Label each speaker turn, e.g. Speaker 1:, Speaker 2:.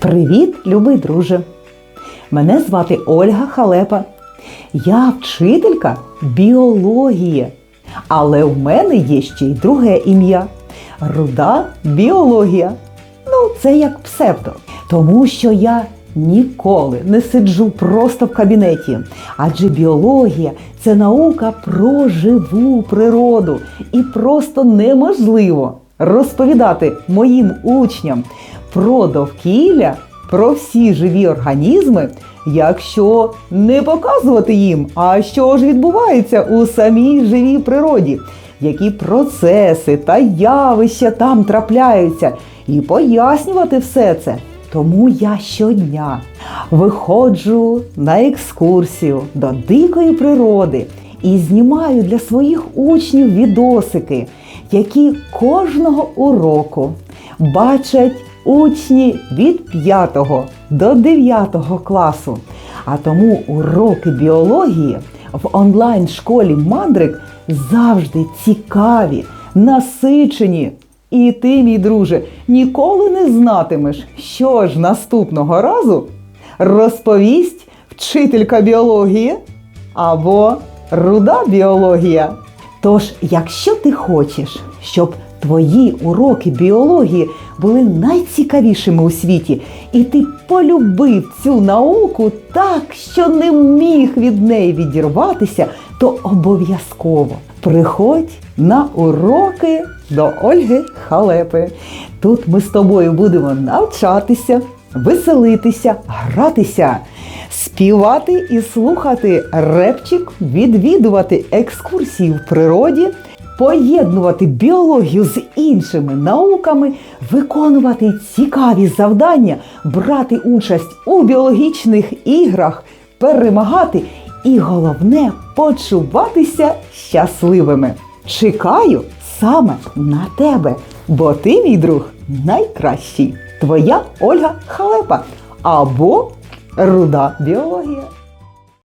Speaker 1: Привіт, любий друже! Мене звати Ольга Халепа. Я вчителька біології. Але в мене є ще й друге ім'я руда біологія. Ну, це як псевдо. Тому що я ніколи не сиджу просто в кабінеті. Адже біологія це наука про живу природу. І просто неможливо розповідати моїм учням про довкілля, про всі живі організми, якщо не показувати їм, а що ж відбувається у самій живій природі, які процеси та явища там трапляються, і пояснювати все це. Тому я щодня виходжу на екскурсію до дикої природи і знімаю для своїх учнів відосики, які кожного уроку бачать учні від 5 до 9 класу. А тому уроки біології в онлайн-школі Мандрик завжди цікаві, насичені. І ти, мій друже, ніколи не знатимеш, що ж наступного разу розповість вчителька біології або руда біологія. Тож, якщо ти хочеш, щоб твої уроки біології були найцікавішими у світі, і ти полюбив цю науку так, що не міг від неї відірватися, то обов'язково приходь на уроки до Ольги Халепи. Тут ми з тобою будемо навчатися, веселитися, гратися, співати і слухати репчик, відвідувати екскурсії в природі, поєднувати біологію з іншими науками, виконувати цікаві завдання, брати участь у біологічних іграх, перемагати і головне почуватися щасливими. Чекаю саме на тебе, бо ти, мій друг, найкращий. Твоя Ольга Халепа або руда біологія.